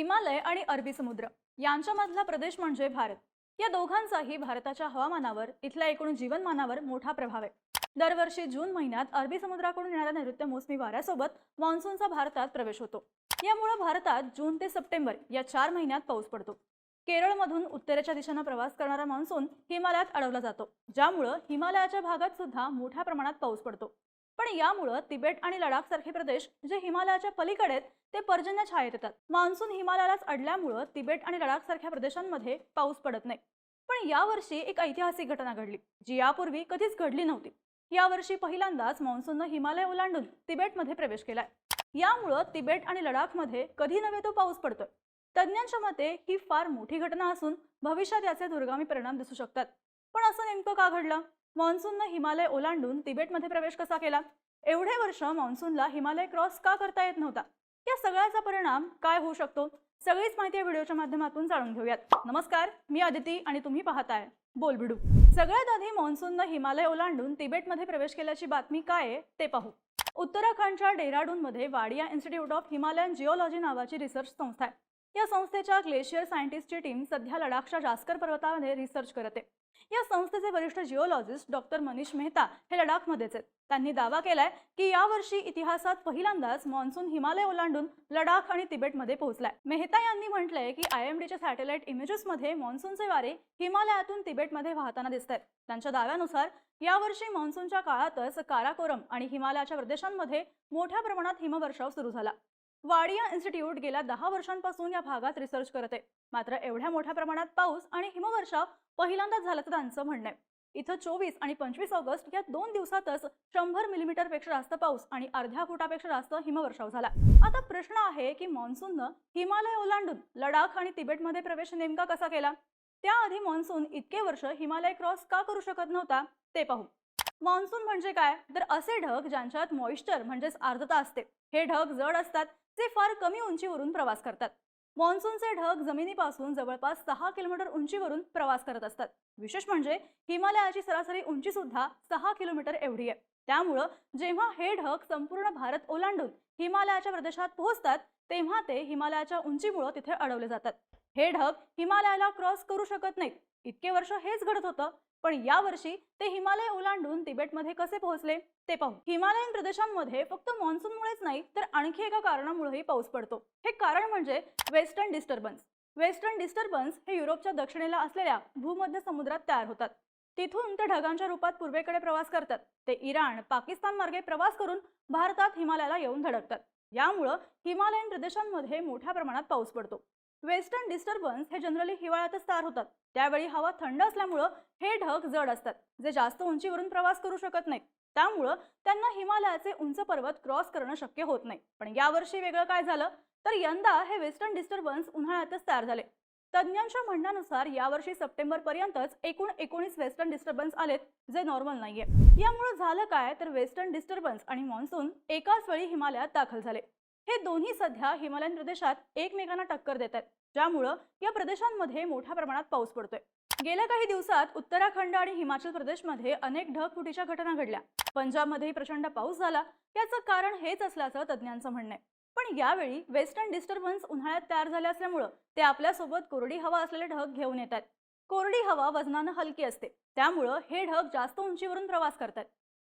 हिमालय आणि अरबी समुद्र. यांच्यामधला प्रदेश म्हणजे भारत. या दोघांचाही भारताच्या हवामानावर इथल्या एकूण जीवनमानावर मोठा प्रभाव आहे. दरवर्षी जून महिन्यात अरबी समुद्राकडून येणाऱ्या नैऋत्य मोसमी वाऱ्यासोबत मान्सूनचा भारतात प्रवेश होतो. यामुळे भारतात जून ते सप्टेंबर या चार महिन्यात पाऊस पडतो. केरळमधून उत्तरेच्या दिशेनं प्रवास करणारा मान्सून हिमालयात अडवला जातो. ज्यामुळं हिमालयाच्या भागात सुद्धा मोठ्या प्रमाणात पाऊस पडतो. पण यामुळं तिबेट आणि लडाख सारखे प्रदेश जे हिमालयाच्या पलीकडे आहेत, ते पर्जन्य छायेत येतात. मान्सून हिमालयालाच अडल्यामुळं तिबेट आणि लडाख सारख्या प्रदेशांमध्ये पाऊस पडत नाही. पण यावर्षी एक ऐतिहासिक घटना घडली जी यापूर्वी कधीच घडली नव्हती. यावर्षी पहिल्यांदाच मान्सूननं हिमालय ओलांडून तिबेटमध्ये प्रवेश केलाय. यामुळं तिबेट आणि लडाखमध्ये कधी नव्हे तो पाऊस पडतोय. तज्ज्ञांच्या मते ही फार मोठी घटना असून भविष्यात याचे दुर्गामी परिणाम दिसू शकतात. पण असं नेमकं का घडलं? मान्सूननं हिमालय ओलांडून तिबेटमध्ये प्रवेश कसा केला? एवढे वर्ष मान्सूनला हिमालय क्रॉस का करता येत नव्हता? या सगळ्याचा परिणाम काय होऊ शकतो? सगळीच माहिती या व्हिडिओच्या माध्यमातून जाणून घेऊयात. नमस्कार मी आदिती आणि तुम्ही पाहताय बोल भिडू सगळ्यात आधी मान्सूननं हिमालय ओलांडून तिबेटमध्ये प्रवेश केल्याची बातमी काय आहे ते पाहू. उत्तराखंडच्या डेहराडूनमध्ये Wadia institute of Himalayan geology नावाची रिसर्च संस्था आहे. या संस्थेच्या ग्लेशियर सायंटिस्टची टीम सध्या लडाखच्या जास्कर पर्वतामध्ये रिसर्च करते. या संस्थेचे वरिष्ठ जिओलॉजिस्ट डॉक्टर मनीष मेहता हे लडाखमध्येच आहेत. त्यांनी दावा केलाय की यावर्षी इतिहासात पहिल्यांदाच मान्सून हिमालय ओलांडून लडाख आणि तिबेटमध्ये पोहोचलाय. मेहता यांनी म्हटलंय की आय एम डीच्या सॅटेलाइट इमेजेसमध्ये मान्सूनचे वारे हिमालयातून तिबेटमध्ये वाहताना दिसत आहेत त्यांच्या दाव्यानुसार यावर्षी मान्सूनच्या काळातच काराकोरम आणि हिमालयाच्या प्रदेशांमध्ये मोठ्या प्रमाणात हिमवर्षाव सुरू झाला. वाडिया इन्स्टिट्यूट गेल्या दहा वर्षांपासून या भागात रिसर्च करत आहे. मात्र एवढ्या मोठ्या प्रमाणात पाऊस आणि हिमवर्षाव पहिल्यांदाच झाल्याचं त्यांचं म्हणणं आहे. इथं चोवीस आणि पंचवीस ऑगस्ट या दोन दिवसातच शंभर मिलीमीटरपेक्षा जास्त पाऊस आणि अर्ध्या फुटापेक्षा जास्त हिमवर्षाव झाला. आता प्रश्न आहे की मान्सूननं हिमालय ओलांडून लडाख आणि तिबेटमध्ये प्रवेश नेमका कसा केला? त्याआधी मान्सून इतके वर्ष हिमालय क्रॉस का करू शकत नव्हता ते पाहू. मान्सून म्हणजे काय? तर असे ढग ज्यांच्यात मॉइश्चर म्हणजेच आर्द्रता असते. हे ढग जड असतात जे फार कमी उंचीवरून प्रवास करतात. मान्सूनचे ढग जमिनीपासून जवळपास सहा किलोमीटर उंचीवरून प्रवास करत असतात. विशेष म्हणजे हिमालयाची सरासरी उंची सुद्धा सहा किलोमीटर एवढी आहे. त्यामुळं जेव्हा हे ढग संपूर्ण भारत ओलांडून हिमालयाच्या प्रदेशात पोहोचतात तेव्हा ते हिमालयाच्या उंचीमुळं तिथे अडवले जातात. हे ढग हिमालयाला क्रॉस करू शकत नाहीत. इतके वर्ष हेच घडत होतं. पण यावर्षी ते हिमालय ओलांडून तिबेटमध्ये कसे पोहोचले ते पाहू हिमालयन प्रदेशांमध्ये फक्त मान्सूनमुळेच नाही तर आणखी एका कारणामुळेही पाऊस पडतो. हे कारण म्हणजे वेस्टर्न डिस्टर्बन्स वेस्टर्न डिस्टर्बन्स हे युरोपच्या दक्षिणेला असलेल्या भूमध्य समुद्रात तयार होतात. तिथून ते ढगांच्या रूपात पूर्वेकडे प्रवास करतात. ते इराण पाकिस्तान मार्गे प्रवास करून भारतात हिमालयाला येऊन धडकतात. यामुळं हिमालयन प्रदेशांमध्ये मोठ्या प्रमाणात पाऊस पडतो. वेस्टर्न डिस्टर्बन्स हे जनरली हिवाळ्यातच तयार होतात. त्यावेळी हवा थंड असल्यामुळं हे ढग जड असतात जे जास्त उंचीवरून प्रवास करू शकत नाहीत. त्यामुळं त्यांना हिमालयाचे उंच पर्वत क्रॉस करणं शक्य होत नाही. पण यावर्षी वेगळं काय झालं? तर यंदा हे वेस्टर्न डिस्टर्बन्स उन्हाळ्यातच तयार झाले. तज्ज्ञांच्या म्हणण्यानुसार यावर्षी सप्टेंबर पर्यंतच एकूण एकोणीस वेस्टर्न डिस्टर्बन्स आलेत जे नॉर्मल नाहीये. यामुळे झालं काय? तर वेस्टर्न डिस्टर्बन्स आणि मान्सून एकाच वेळी हिमालयात दाखल झाले. हे दोन्ही सध्या हिमालयन प्रदेशात एकमेकांना टक्कर देत आहेत ज्यामुळं या प्रदेशांमध्ये मोठ्या प्रमाणात पाऊस पडतोय. गेल्या काही दिवसात उत्तराखंड आणि हिमाचल प्रदेशमध्ये अनेक ढगफुटीच्या घटना घडल्या. पंजाबमध्येही प्रचंड पाऊस झाला. याचं कारण हेच असल्याचं तज्ज्ञांचं म्हणणं आहे. पण यावेळी वेस्टर्न डिस्टर्बन्स उन्हाळ्यात तयार झाले असल्यामुळं ते आपल्यासोबत कोरडी हवा असलेले ढग घेऊन येतात कोरडी हवा वजनानं हलकी असते. त्यामुळं हे ढग जास्त उंचीवरून प्रवास करतात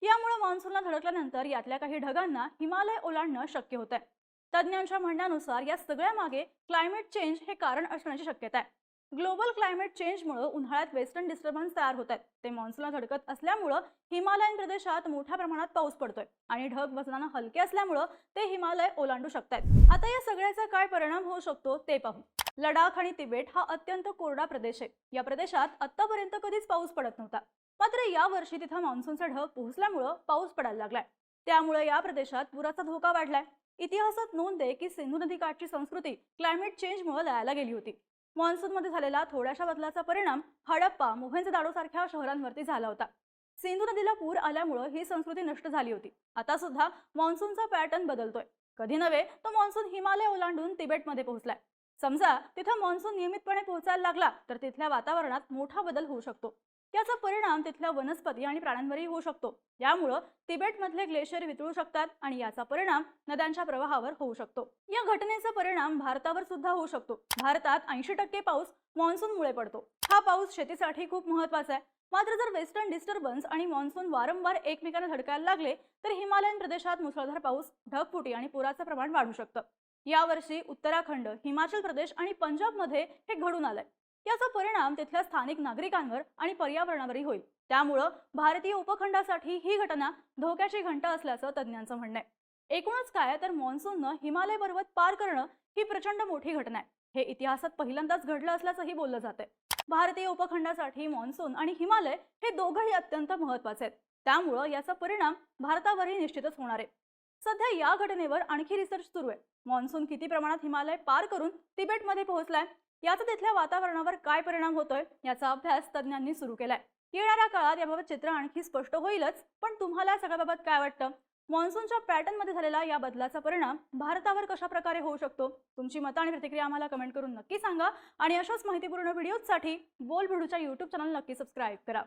यामुळे मान्सूनला धडकल्यानंतर यातल्या काही ढगांना हिमालय ओलांडणं शक्य होत आहे तज्ज्ञांच्या म्हणण्यानुसार या सगळ्या मागे क्लायमेट चेंज हे कारण असण्याची शक्यता आहे. ग्लोबल क्लायमेट चेंजमुळे उन्हाळ्यात वेस्टर्न डिस्टर्बन्स तयार होत आहेत. ते मान्सूनला धडकत असल्यामुळं हिमालयन प्रदेशात मोठ्या प्रमाणात पाऊस पडतोय आणि ढग वजनानं हलके असल्यामुळं ते हिमालय ओलांडू शकतात आता या सगळ्याचा काय परिणाम होऊ शकतो ते पाहू. लडाख आणि तिबेट हा अत्यंत कोरडा प्रदेश आहे. या प्रदेशात आतापर्यंत कधीच पाऊस पडत नव्हता. मात्र या वर्षी तिथं मान्सूनचा ढग पोहोचल्यामुळं पाऊस पडायला लागलाय. त्यामुळे या प्रदेशात पुराचा धोका वाढलाय. इतिहासात नोंद आहे की सिंधू नदी काठची संस्कृती क्लायमेट चेंजमुळे लयाला गेली होती. मान्सूनमध्ये झालेला थोड्याशा बदलाचा परिणाम हडप्पा मोहेंजोदाडो सारख्या शहरांवरती झाला होता. सिंधू नदीला पूर आल्यामुळं ही संस्कृती नष्ट झाली होती. आता सुद्धा मान्सूनचा पॅटर्न बदलतोय. कधी नव्हे तो मान्सून हिमालय ओलांडून तिबेटमध्ये पोहोचलाय. समजा तिथं मान्सून नियमितपणे पोहोचायला लागला तर तिथल्या वातावरणात मोठा बदल होऊ शकतो. याचा परिणाम तिथल्या वनस्पती आणि प्राण्यांवरही होऊ शकतो. यामुळं तिबेटमधले ग्लेशियर वितळू शकतात आणि याचा परिणाम नद्यांच्या प्रवाहावर होऊ शकतो. या घटनेचा परिणाम भारतावर सुद्धा होऊ शकतो. भारतात ऐंशी टक्के पाऊस मान्सूनमुळे पडतो. हा पाऊस शेतीसाठी खूप महत्त्वाचा आहे. मात्र जर वेस्टर्न डिस्टर्बन्स आणि मान्सून वारंवार एकमेकांना धडकायला लागले तर हिमालयन प्रदेशात मुसळधार पाऊस ढगफुटी आणि पुराचं प्रमाण वाढू शकतं. यावर्षी उत्तराखंड हिमाचल प्रदेश आणि पंजाबमध्ये हे घडून आलंय. याचा परिणाम तिथल्या स्थानिक नागरिकांवर आणि पर्यावरणावरही होईल. त्यामुळं भारतीय उपखंडासाठी ही घटना धोक्याची घंटा असल्याचं तज्ज्ञांचं म्हणणं आहे. एकूणच काय तर मान्सूननं हिमालय पर्वत पार करणं ही प्रचंड मोठी घटना आहे. हे इतिहासात पहिल्यांदाच घडलं असल्याचंही बोललं जातंय. भारतीय उपखंडासाठी मान्सून आणि हिमालय हे दोघंही अत्यंत महत्त्वाचे आहेत. त्यामुळं याचा परिणाम भारतावरही निश्चितच होणार आहे. सध्या या घटनेवर आणखी रिसर्च सुरू आहे. मान्सून किती प्रमाणात हिमालय पार करून तिबेटमध्ये पोहोचलाय. याचा तिथल्या वातावरणावर काय परिणाम होतोय याचा अभ्यास तज्ज्ञांनी सुरू केलाय. येणाऱ्या काळात याबाबत चित्र आणखी स्पष्ट होईलच पण तुम्हाला या सगळ्याबाबत काय वाटतं? मान्सूनच्या पॅटर्नमध्ये झालेला या बदलाचा परिणाम भारतावर कशा प्रकारे होऊ शकतो? तुमची मतं आणि प्रतिक्रिया आम्हाला कमेंट करून नक्की सांगा आणि अशाच माहितीपूर्ण व्हिडिओजसाठी बोल भिडूच्या यूट्यूब चॅनल नक्की सबस्क्राईब करा.